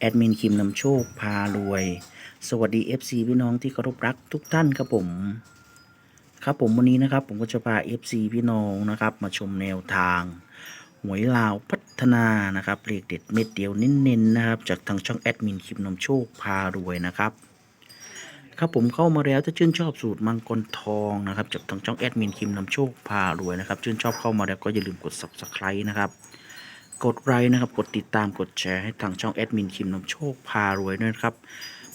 แอดมินคิมนำโชคพารวย สวัสดี FC พี่น้องที่เคารพรักทุกท่านครับผม ครับผมวันนี้นะครับ ผมก็จะพา FC พี่น้องนะครับ มาชมแนวทางหวยลาวพัฒนานะครับเลขเด็ดเม็ดเดียวเน้นๆนะครับ จากทางช่องแอดมินคิมนำโชคพารวยนะครับครับผมเข้ามาแล้วถ้าชื่นชอบสูตรมังกรทองนะครับจากทางช่องแอดมินคิมนำโชคพารวยนะครับชื่นชอบเข้ามาแล้วก็อย่าลืมกด subscribe นะครับ กดไลค์นะครับ กดติดตามกดแชร์ให้ทางช่องแอดมินคิมนำโชคพารวยด้วยนะครับ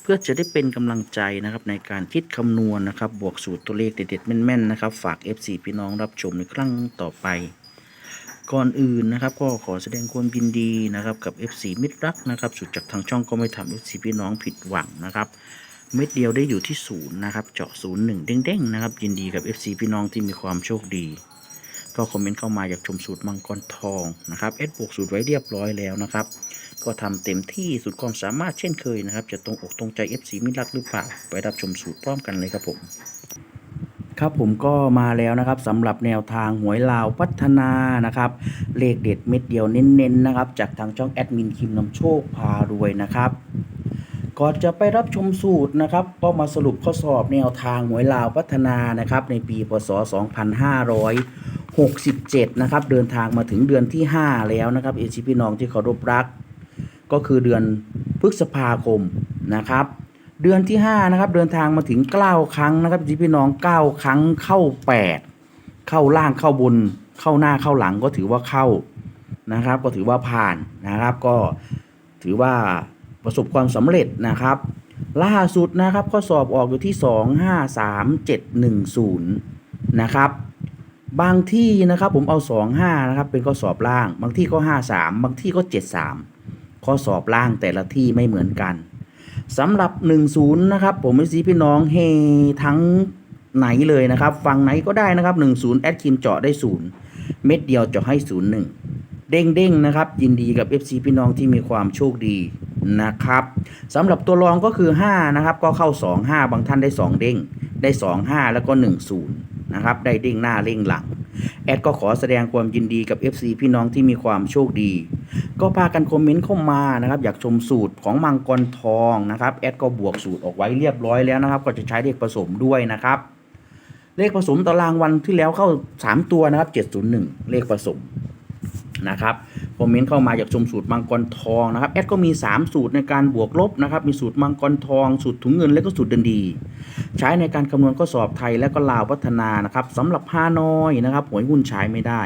เพื่อจะได้เป็นกำลังใจนะครับในการคิดคำนวณนะครับ บวกสูตรตัวเลขเด็ดๆแม่นๆนะครับ ฝาก FC พี่น้องรับชมในครั้งต่อไป ก่อนอื่นนะครับ ก็ขอแสดงความยินดีนะครับกับ FC มิตรรักนะครับ สุดจากทางช่องก็ไม่ทำ FC พี่น้องผิดหวังนะครับเม็ดเดียวได้อยู่ที่ศูนย์นะครับ เจาะศูนย์หนึ่งเด้งๆนะครับ ยินดีกับ FC พี่น้องที่มีความโชคดี ก็คอมเมนต์เข้ามาอยากชมสูตรมังกรทองนะครับเอดบวกสูตรไว้เรียบร้อยแล้วนะครับ ก็ทำเต็มที่สุดความสามารถเช่นเคยนะครับ จะตรงอกตรงใจ FC มิตรรักหรือเปล่า ไปรับชมสูตรพร้อมกันเลยครับผม ครับผมก็มาแล้วนะครับสำหรับแนวทางหวยลาวพัฒนานะครับ เลขเด็ดเม็ดเดียวเน้นๆนะครับ จากทางช่องแอดมินคิมนำโชคพารวยนะครับก่อนจะไปรับชมสูตรนะครับ ก็มาสรุปข้อสอบแนวทางหวยลาวพัฒนานะครับ ในปีพศ 2500 67 นะครับ เดินทางมาถึงเดือนที่ 5 แล้วนะครับ เอชิพี่น้องที่เคารพรัก ก็คือเดือนพฤษภาคมนะครับ เดือนที่ 5 นะครับ เดินทางมาถึง 9 ครั้งนะครับเอชิพี่น้อง 9 ครั้งเข้า 8 เข้าล่างเข้าบน เข้าหน้าเข้าหลังก็ถือว่าเข้านะครับ ก็ถือว่าผ่านนะครับ ก็ถือว่าประสบความสำเร็จนะครับล่าสุดนะครับข้อสอบออกอยู่ที่ 253710 นะครับ บางที่นะครับผมเอา 25 นะครับ เป็นข้อสอบล่าง บางที่ก็ 53 บางที่ก็ 73 ข้อสอบล่างแต่ละที่ไม่เหมือนกันสำหรับ 10 นะครับ ผมไม่ซีพี่น้องเฮทั้งไหนเลยนะครับ ฟังไหนก็ได้นะครับ 10 แอดคิมเจาะได้ 0 เม็ดเดียวเจาะให้ 01 เด้งเด้งนะครับ ยินดีกับ FC พี่น้องที่มีความโชคดีนะครับสำหรับตัวรองก็คือ 5 นะครับ ก็เข้า 2 5 บางท่านได้ 2 เด้งได้ 2 5 แล้วก็ 1 0 นะครับ ได้เด้งหน้าเร่งหลัง แอดก็ขอแสดงความยินดีกับ FC พี่น้องที่มีความโชคดี ก็พากันคอมเมนต์เข้ามานะครับ อยากชมสูตรของมังกรทองนะครับ แอดก็บวกสูตรออกไว้เรียบร้อยแล้วนะครับ ก็จะใช้เลขผสมด้วยนะครับ เลขผสมตารางวันที่แล้วเข้า 3 ตัวนะครับ 701 เลขผสมนะครับ คอมเมนต์เข้ามาอยากชมสูตรมังกรทองนะครับแอดก็มี 3 สูตรในการบวกลบนะครับมีสูตรมังกรทอง สูตรถุงเงินและก็สูตรเดินดี ใช้ในการคำนวณข้อสอบไทยและก็ลาวพัฒนานะครับสำหรับฮานอยนะครับหวยหุ้นใช้ไม่ได้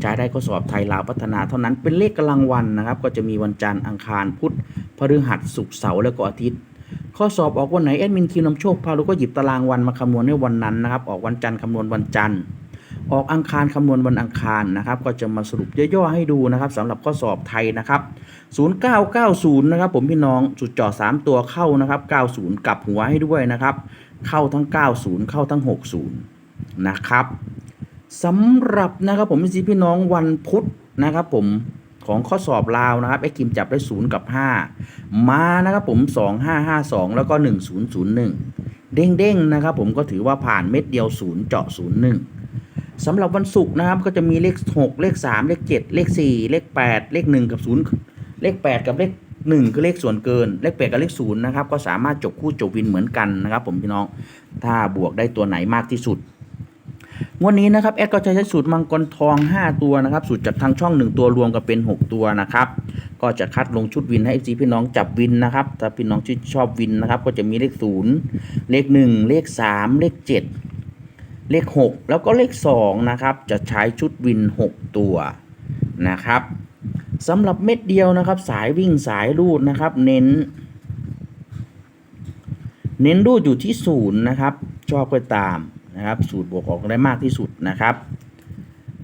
ใช้ได้ข้อสอบไทยลาวพัฒนาเท่านั้นเป็นเลขกำลังวันนะครับก็จะมีวันจันทร์อังคารพุธพฤหัสศุกร์เสาร์และก็อาทิตย์ข้อสอบออกวันไหนแอดมินคิวนำโชคพาลูกก็หยิบตารางวันมาคำนวณในวันนั้นนะครับออกวันจันทร์คำนวณวันจันทร์ ออกอังคารคำนวณวันอังคารนะครับ ก็จะมาสรุปย่อๆให้ดูนะครับสำหรับข้อสอบไทยนะครับ0990นะครับผมพี่น้องจุดเจาะ3ตัวเข้านะครับ90 กลับหัวให้ด้วยนะครับ เข้าทั้ง 90 เข้าทั้ง 60 นะครับสำหรับนะครับผมพี่พี่น้องวันพุธนะครับ ผมของข้อสอบลาวนะครับไอ้กิมจับได้ 0 กับ 5 มานะครับผม 2552 แล้วก็ 1001 เด้งๆนะครับผมก็ถือว่าผ่านเม็ดเดียว 0 เจาะ 01 สำหรับวันศุกร์นะครับก็จะมีเลข 6 เลข 3 เลข 7 เลข 4 เลข 8 เลข 1 กับ 0 เลข 8 กับเลข 1 คือเลขส่วนเกิน เลข8กับเลข0นะครับก็สามารถจบคู่จบวินเหมือนกันนะครับ ผมพี่น้องถ้าบวกได้ตัวไหนมากที่สุดงวันนี้นะครับแอดก็จะใช้สูตรมังกรทอง 5 ตัวนะครับสูตรจากทางช่อง 1 ตัวรวมกันเป็น 6 ตัวนะครับก็จะคัดลงชุดวินให้ FC พี่น้องจับวินนะครับถ้าพี่น้องชอบวินนะครับก็จะมีเลข 0 เลข 1 เลข 3 เลข 7 เลข 6 แล้วก็เลข 2 นะครับ จะใช้ชุดวิน 6 ตัวนะครับสำหรับเม็ดเดียวนะครับ สายวิ่งสายรูดนะครับ เน้น เน้นรูดอยู่ที่ศูนย์นะครับ ชอบก็ตามนะครับ สูตรบวกออกได้มากที่สุดนะครับ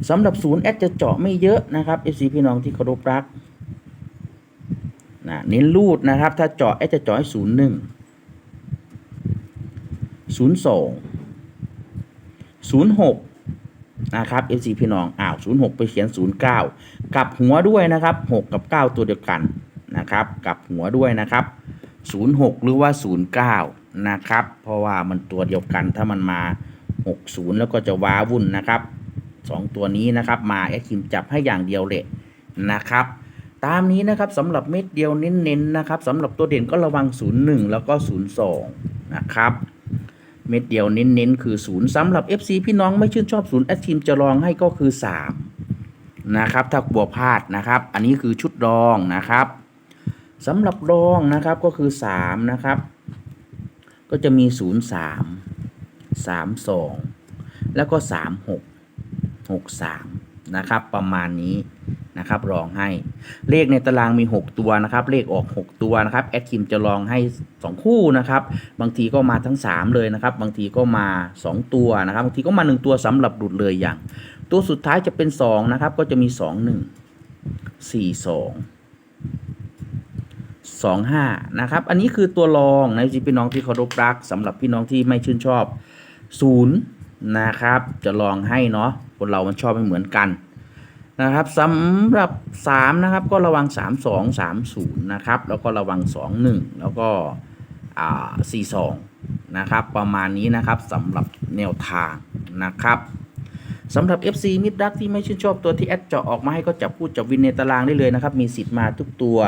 สำหรับศูนย์แอดจะเจาะไม่เยอะนะครับ FC พี่น้องที่เคารพรักนะเน้นรูดนะครับ ถ้าเจาะแอดจะเจาะให้ศูนย์หนึ่งศูนย์สอง 06 นะครับ FC พี่น้อง อ้าว 06 ไปเขียน 09 กลับหัวด้วยนะครับ 6 กับ 9 ตัวเดียวกันนะครับ กลับหัวด้วยนะครับ 06 หรือว่า 09 นะครับ เพราะว่ามันตัวเดียวกันถ้ามันมา 60 แล้วก็จะว้าวุ่นนะครับ 2 ตัวนี้นะครับ มาแอดคิมจับให้อย่างเดียวเลยนะครับตามนี้นะครับสำหรับเม็ดเดียวเน้นๆนะครับสำหรับตัวเด่นก็ระวัง 01 แล้วก็ 02 นะครับ เม็ดเดียวเน้นๆ คือ 0สำหรับ FC พี่น้องไม่ชื่นชอบ0แอดทีมจะลองให้ก็คือ 3 นะครับ ถ้ากลัวพลาดนะครับ อันนี้คือชุดรองนะครับสำหรับรองนะครับก็คือ3นะครับ ก็จะมี 0 3 3 2 แล้วก็ 3 6 6 3 นะครับ ประมาณนี้ นะครับรองให้ เลขในตารางมี 6 ตัวนะครับ เลขออก 6 ตัวนะครับแอดคิมจะลองให้ 2 คู่นะครับ บางทีก็มาทั้ง 3 เลยนะครับ บางทีก็มา 2 ตัวนะครับ บางทีก็มา 1 ตัวสำหรับหลุดเลยอย่าง ตัวสุดท้ายจะเป็น 2 นะครับ ก็จะมี 2 1 4 2 2 5 นะครับ อันนี้คือตัวรองในที่พี่น้องที่เคารพรักสำหรับพี่น้องที่ไม่ชื่นชอบ 0 นะครับ จะลองให้เนาะคนเรามันชอบไม่เหมือนกัน นะครับสำหรับ 3 นะครับ ก็ระวัง 3 2 3 0 นะครับ แล้วก็ระวัง 2 1 แล้วก็อ่า4 2 นะครับ ประมาณนี้นะครับสำหรับแนวทางนะครับสำหรับ FC มิดรักที่ไม่ชื่นชอบตัวที่แอดเจาะออกมาให้ก็จับพูดจับวินในตารางได้เลยนะครับ มีสิทธิ์มาทุกตัว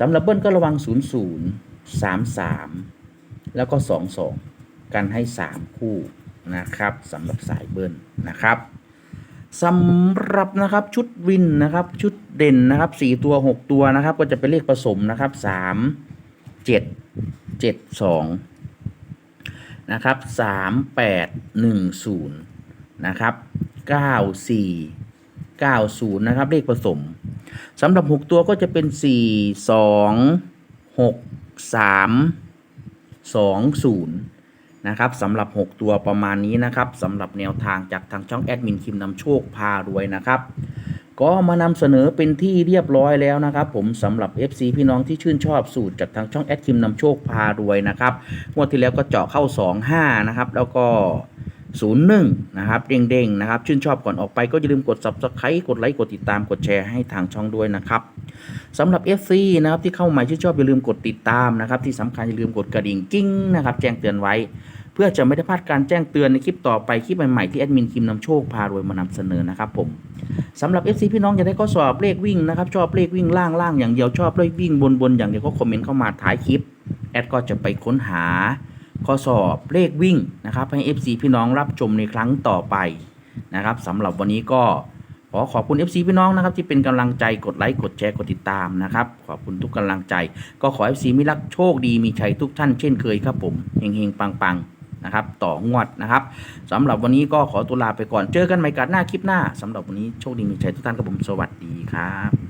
สำหรับเบิ้ลก็ระวัง 0 0 3 3 แล้วก็ 2 2 กันให้ 3 คู่นะครับสำหรับสายเบิ้ลนะครับ สำหรับนะครับชุดวินนะครับ ชุดเด่นนะครับสี่ตัวหกตัวนะครับ ก็จะเป็นเลขผสมนะครับสามเจ็ดเจ็ดสองนะครับสามแปดหนึ่งศูนย์นะครับเก้าสี่เก้าศูนย์นะครับเลขผสมสำหรับหกตัวก็จะเป็นสี่สองหกสามสองศูนย์ นะครับสำหรับ 6 ตัวประมาณนี้นะครับสำหรับแนวทางจากทางช่องแอดมินคิมนำโชคพารวยนะครับก็มานำเสนอเป็นที่เรียบร้อยแล้วนะครับ ผมสำหรับ FC พี่น้องที่ชื่นชอบสูตรจากทางช่องแอดคิมนำโชคพารวยนะครับงวดที่แล้วก็เจาะเข้า 25 นะครับ แล้วก็ 01นะครับเด้งๆนะครับ ชื่นชอบก่อนออกไปก็อย่าลืมกด Subscribe กดไลค์กดติดตามกดแชร์ให้ทางช่องด้วยนะครับสำหรับ FC นะครับที่เข้ามาชื่นชอบอย่าลืมกดติดตามนะครับ ที่สำคัญอย่าลืมกดกระดิ่งกิ้งนะครับแจ้งเตือนไว้ เพื่อจะไม่ได้พลาดการแจ้งเตือนในคลิปต่อไปคลิปใหม่ๆที่แอดมินคิมนำโชคพารวยมานำเสนอนะครับผมสำหรับ FC พี่น้องอยากได้ข้อสอบเลขวิ่งนะครับชอบเลขวิ่งล่างล่างอย่างเดียวชอบเลขวิ่งบนบนอย่างเดียวก็คอมเมนต์เข้ามาท้ายคลิปแอดก็จะไปค้นหา ข้อสอบเลขวิ่งนะครับ ให้ FC พี่น้องรับชมในครั้งต่อไปนะครับสำหรับวันนี้ก็ขอขอบคุณ FC พี่น้องนะครับที่เป็นกำลังใจกดไลค์กดแชร์กดติดตามนะครับ ขอบคุณทุกกำลังใจ ก็ขอ FC มิรักโชคดีมีชัยทุกท่านเช่นเคยครับผมเฮงๆปังๆนะครับ ต่องวดนะครับสำหรับวันนี้ก็ขอตัวลาไปก่อนเจอกันใหม่กันหน้าคลิปหน้าสำหรับวันนี้โชคดีมีชัยทุกท่านครับผมสวัสดีครับ